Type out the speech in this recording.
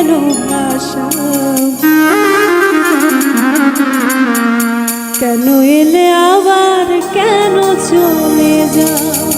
কেন কেন এলে আবার কেন চলে যাও?